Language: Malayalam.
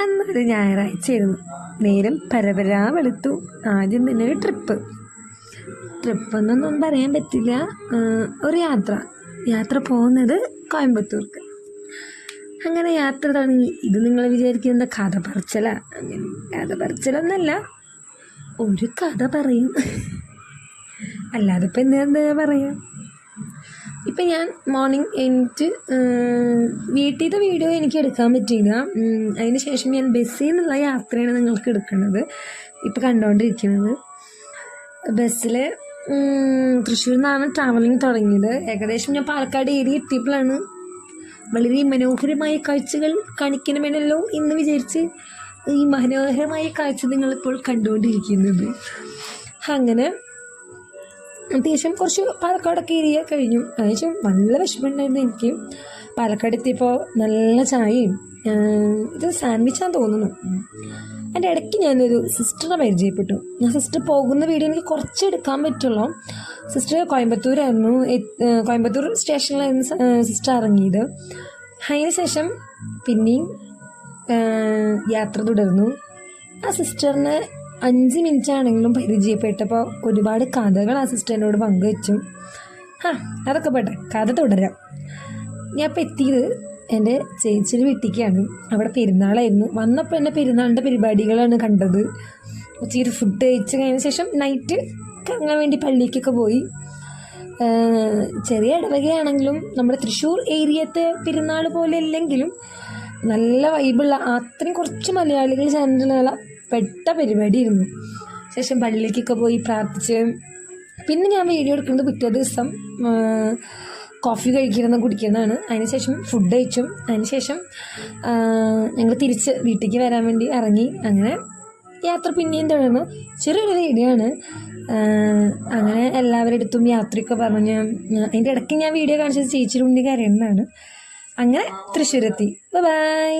അന്നൊരു ഞായറാഴ്ചയായിരുന്നു. നേരം പരപരാ വെളുത്തു. ആദ്യം തന്നെ ഒരു ട്രിപ്പ്. ട്രിപ്പ് എന്നൊന്നും പറയാൻ പറ്റില്ല. ഒരു യാത്ര. യാത്ര പോകുന്നത് കോയമ്പത്തൂർക്ക്. അങ്ങനെ യാത്ര തുടങ്ങി. ഇത് നിങ്ങൾ വിചാരിക്കുന്ന കഥ പറച്ചല? അങ്ങനെ കഥ പറച്ചലൊന്നല്ല. ഒരു കഥ പറയും. അല്ലാതെ ഇപ്പം എന്താ പറയാം? ഇപ്പം ഞാൻ മോർണിംഗ് എണീറ്റ് വീട്ടിലത്തെ വീഡിയോ എനിക്ക് എടുക്കാൻ പറ്റിയില്ല. അതിന് ശേഷം ഞാൻ ബസ്സിൽ നിന്നുള്ള യാത്രയാണ് നിങ്ങൾക്ക് എടുക്കുന്നത്. ഇപ്പോൾ കണ്ടുകൊണ്ടിരിക്കുന്നത് ബസ്സിൽ തൃശ്ശൂരിൽ നിന്നാണ് ട്രാവലിംഗ് തുടങ്ങിയത്. ഏകദേശം ഞാൻ പാലക്കാട് ഏരിയ എത്തിയപ്പോഴാണ് വളരെ മനോഹരമായ കാഴ്ചകൾ കാണിക്കണമെന്നല്ലോ എന്ന് വിചാരിച്ച് ഈ മനോഹരമായ കാഴ്ച നിങ്ങളിപ്പോൾ കണ്ടുകൊണ്ടിരിക്കുന്നത്. അങ്ങനെ അത്യാവശ്യം കുറച്ച് പാലക്കാടൊക്കെ ഏരിയ കഴിഞ്ഞു. അതിനുശേഷം നല്ല വിഷമമുണ്ടായിരുന്നു എനിക്ക്. പാലക്കാട് എത്തിയപ്പോൾ നല്ല ചായയും ഇത് സാൻഡ്വിച്ചാന്ന് തോന്നുന്നു. എന്റെ ഇടയ്ക്ക് ഞാനൊരു സിസ്റ്ററെ പരിചയപ്പെട്ടു. ഞാൻ സിസ്റ്റർ പോകുന്ന വീഡിയോ എനിക്ക് കുറച്ച് എടുക്കാൻ പറ്റുള്ളൂ. സിസ്റ്റർ കോയമ്പത്തൂരായിരുന്നു. കോയമ്പത്തൂർ സ്റ്റേഷനിലായിരുന്നു സിസ്റ്റർ ഇറങ്ങിയത്. അതിന് ശേഷം പിന്നെയും യാത്ര തുടർന്നു. ആ സിസ്റ്ററിനെ അഞ്ച് മിനിറ്റ് ആണെങ്കിലും പരിചയപ്പെട്ടപ്പോൾ ഒരുപാട് കഥകൾ ആ സിസ്റ്ററിനോട് പങ്കുവച്ചു. ആ അതൊക്കെ പോട്ടെ കഥ തുടരാം. ഞാൻ ഇപ്പം എത്തിയത് എന്റെ ചേച്ചിയുടെ വീട്ടിലേക്കാണ്. അവിടെ പെരുന്നാളായിരുന്നു. വന്നപ്പോൾ എന്നെ പെരുന്നാളിന്റെ പരിപാടികളാണ് കണ്ടത്. ഉച്ചയ്ക്ക് ഫുഡ് കഴിച്ച് കഴിഞ്ഞ ശേഷം നൈറ്റ് കറങ്ങാൻ വേണ്ടി പള്ളിക്കൊക്കെ പോയി. ചെറിയ ഇടവകയാണെങ്കിലും നമ്മുടെ തൃശ്ശൂർ ഏരിയത്തെ പെരുന്നാൾ പോലെ ഇല്ലെങ്കിലും നല്ല വൈബുള്ള അത്രയും കുറച്ച് മലയാളികൾ ചേർന്നിട്ടുള്ള പെട്ട പരിപാടിയായിരുന്നു. ശേഷം പള്ളിക്കൊക്കെ പോയി പ്രാർത്ഥിച്ച്. പിന്നെ ഞാൻ വീഡിയോ എടുക്കുന്നത് പിറ്റേ ദിവസം കോഫി കഴിക്കുന്ന കുടിക്കുന്നതാണ്. അതിനുശേഷം ഫുഡ് കഴിച്ചും. അതിനുശേഷം ഞങ്ങൾ തിരിച്ച് വീട്ടിലേക്ക് വരാൻ വേണ്ടി ഇറങ്ങി. അങ്ങനെ യാത്ര പിന്നെയും തുടർന്നു. ചെറിയൊരു വീഡിയോ ആണ്. അങ്ങനെ എല്ലാവരുടെ അടുത്തും യാത്രയൊക്കെ പറഞ്ഞ് അതിന്റെ ഇടയ്ക്ക് ഞാൻ വീഡിയോ കാണിച്ചത് ചേച്ചിയുടെ മുന്നിൽ കരയുന്നതാണ് അങ്ങനെ തൃശ്ശൂരെത്തി. ബൈ